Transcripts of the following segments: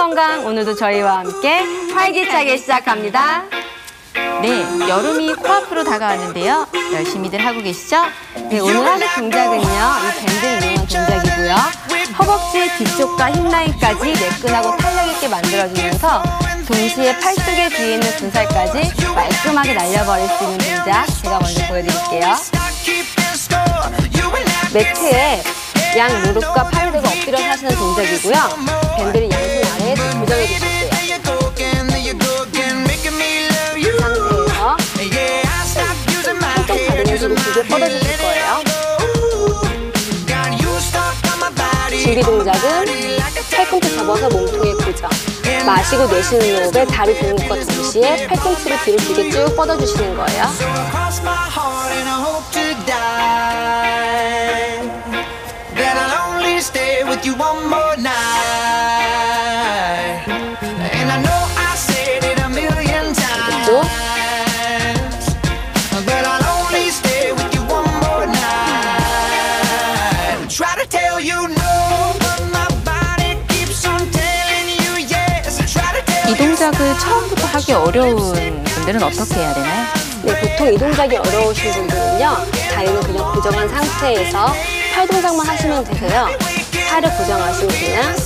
건강 오늘도 저희와 함께 활기차게 시작합니다. 네, 여름이 코앞으로 다가왔는데요. 열심히들 하고 계시죠? 네, 오늘 하는 동작은요. 이 밴드를 이용한 동작이고요. 허벅지의 뒤쪽과 힙라인까지 매끈하고 탄력 있게 만들어주면서 동시에 팔 쪽에 뒤에 있는 군살까지 말끔하게 날려버릴 수 있는 동작 제가 먼저 보여드릴게요. 매트에 양 무릎과 팔을 대고 엎드려서 하시는 동작이고요. 밴드를 양손 뒤로 두개 뻗어주실 거예요. 준비 동작은 팔꿈치 접어서 몸통에 고정. 마시고 내쉬는 호흡에 다리 것과 동시에 팔꿈치를 뒤로 두개쭉 뻗어주시는 거예요. I'll only stay with you one more night. 동작을 처음부터 하기 어려운 분들은 어떻게 해야 되나요? 네, 보통 이 동작이 어려우신 분들은요, 다리는 그냥 고정한 상태에서 팔 동작만 하시면 되세요. 팔을 고정하시고 그냥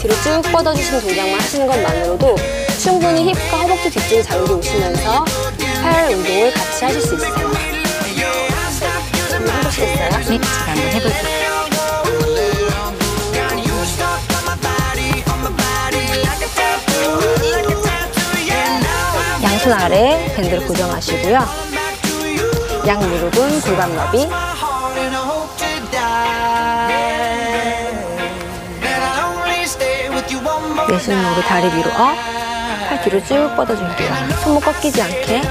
뒤로 쭉 뻗어주시는 동작만 하시는 것만으로도 충분히 힙과 허벅지 뒤쪽이 자극이 오시면서 팔 운동을 같이 하실 수 있어요. 한번 해보시겠어요? 네, 제가 한번 해볼게요. 양손 아래 밴드를 고정하시고요. 양 무릎은 골반 너비, 내쉬는 호흡에 다리 위로 업, 팔 뒤로 쭉 뻗어줄게요. 손목 꺾이지 않게